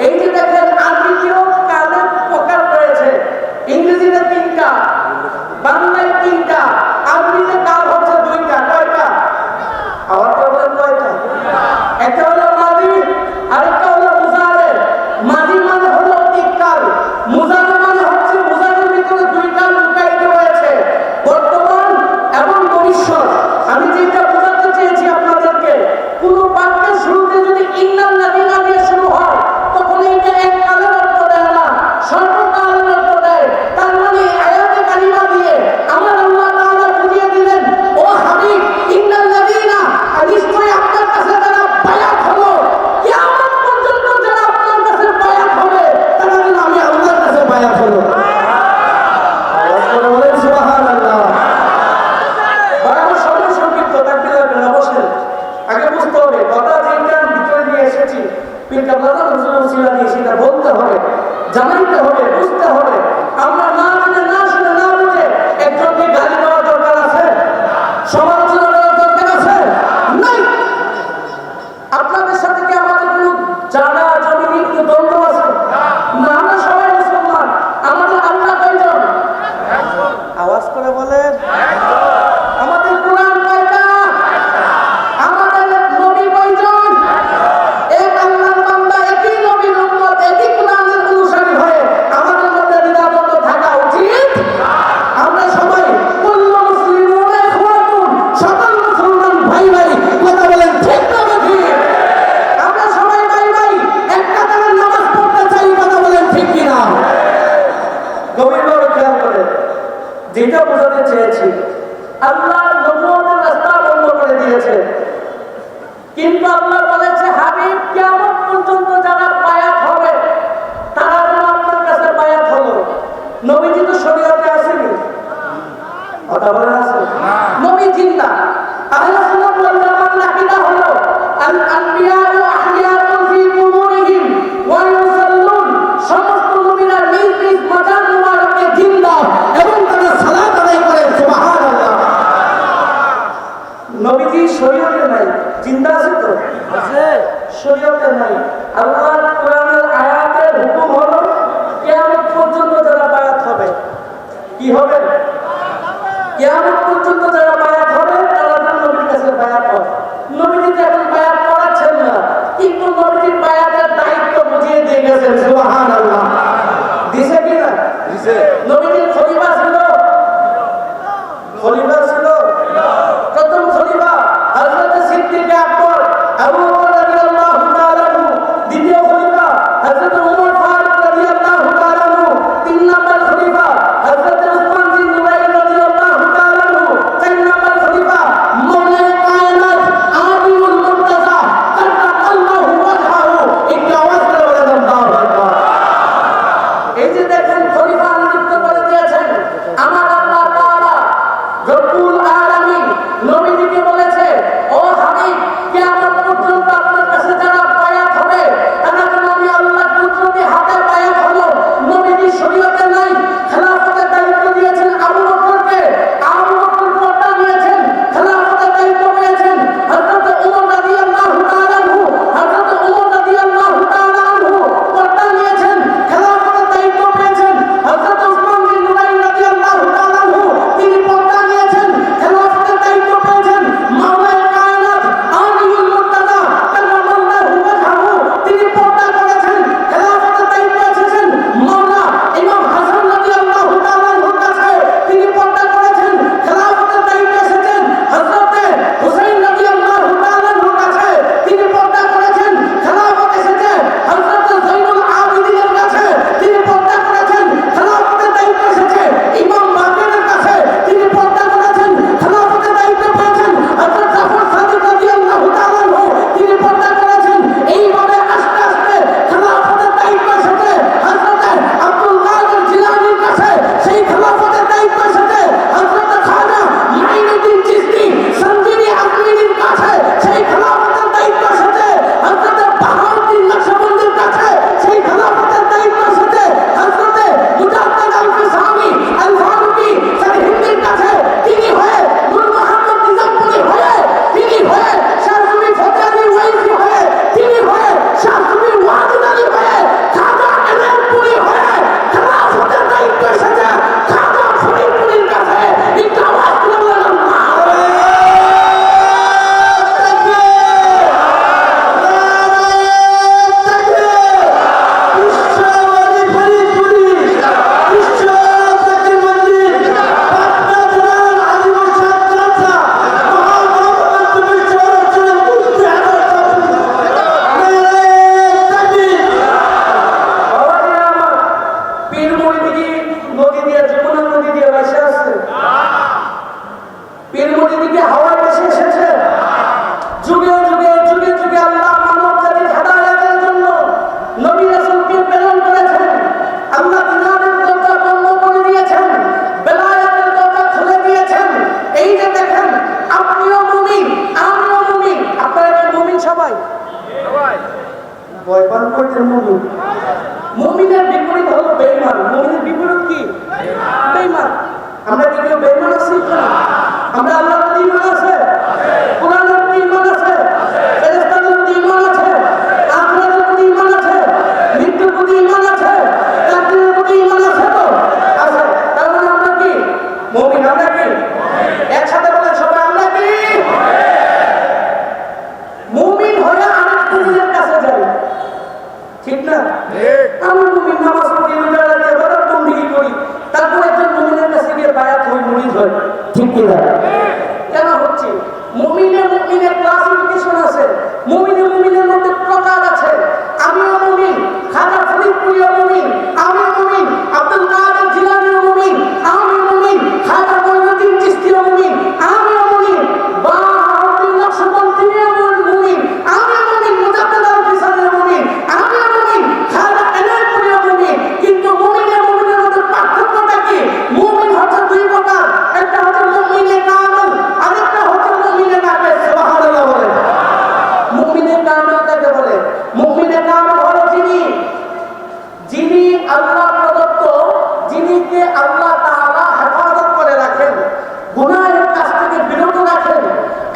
Entra na casa. হবে বুঝতে হবে। আমরা এবার খেয়াল করেন যেটা বোঝাতে চেয়েছি। আল্লাহ নবুয়তের রাস্তা বন্ধ করে দিয়েছে। কিন্তু আল্লাহ বলেছে হাবিব কেমন পর্যন্ত যারা বায়াত হবে তারা যেন আপনার কাছে বায়াত হলো। নবীজি তো শরীয়তে আসেনি। কথা বলে আছে নবী জিন্দা। আহলে সুন্নাত ওয়াল জামাত আকীদা হলো আল আনবিয়া ধরবেন কেমন পর্যন্ত যারা বায়াত ধরবেন তারা নবীর কাছে বায়াত হয় নবীজি এখন বায়াত করাচ্ছেন না। কিন্তু নবীজির বায়াতের দায়িত্ব বুঝিয়ে দিয়ে গেছেন সুবাহান 주변 হয়। কেন হচ্ছে? মুমিনের নাম হলো যিনি। যিনি আল্লাহ প্রদত্ত যিনিকে আল্লাহ তাআলা হেফাজত করে রাখেন গুনাহের কাছ থেকে বিরত রাখেন।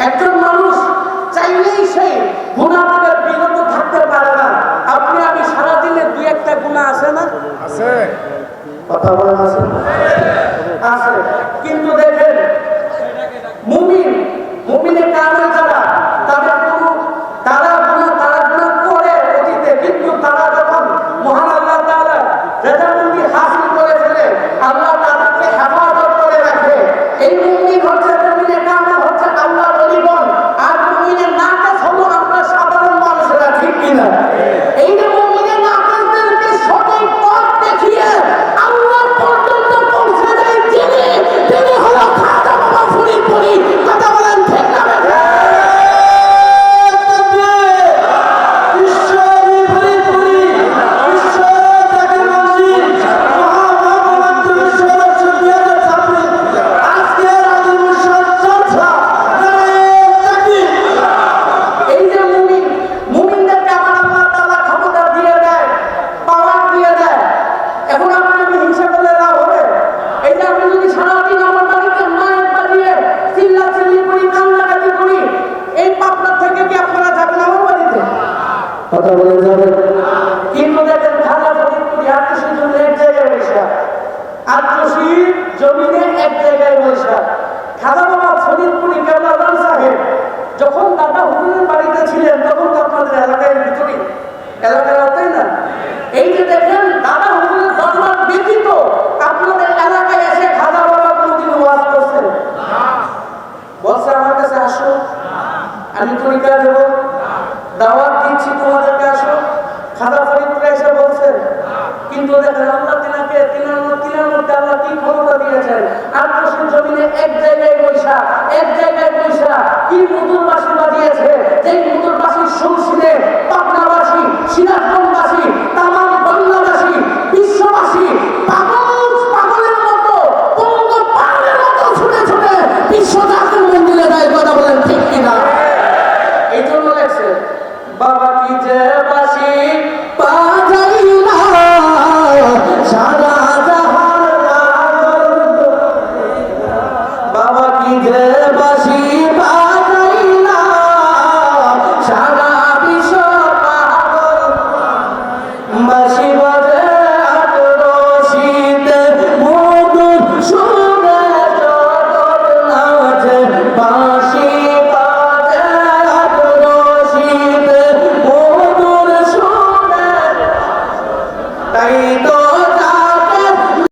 একজন মানুষ চাইলেই সেই গুনাহ থেকে বিরত থাকতে পারে না। আপনি আমি সারা দিনে দুই একটা গুনাহ আছে না? আছে। কথা বলা আছে না? আমাদের এলাকায় ভিতরে এলাকার আওতায় না? এই যে দেখেন, দাদা হুজুরের ফতোয়া ব্যতীত আপনাদের এলাকায় এসে খাজা বাবা কোনদিন ওয়াজ করছেন? বলছে, আমার কাছে আসো। আমি তরিকা দেব। দাওয়াত দিচ্ছি তোমাদেরকে, আসো। খাজা ফরিদপুরে এসে বলছেন, কিন্তু দেখেন, আল্লাহ তিনাকে তিনার তিনার মধ্যে আল্লাহ কি ক্ষমতা দিয়েছেন? আর প্রশ্ন জমিনে এক জায়গায় বৈশা এক জায়গায় বৈশা কি মধুর বাসা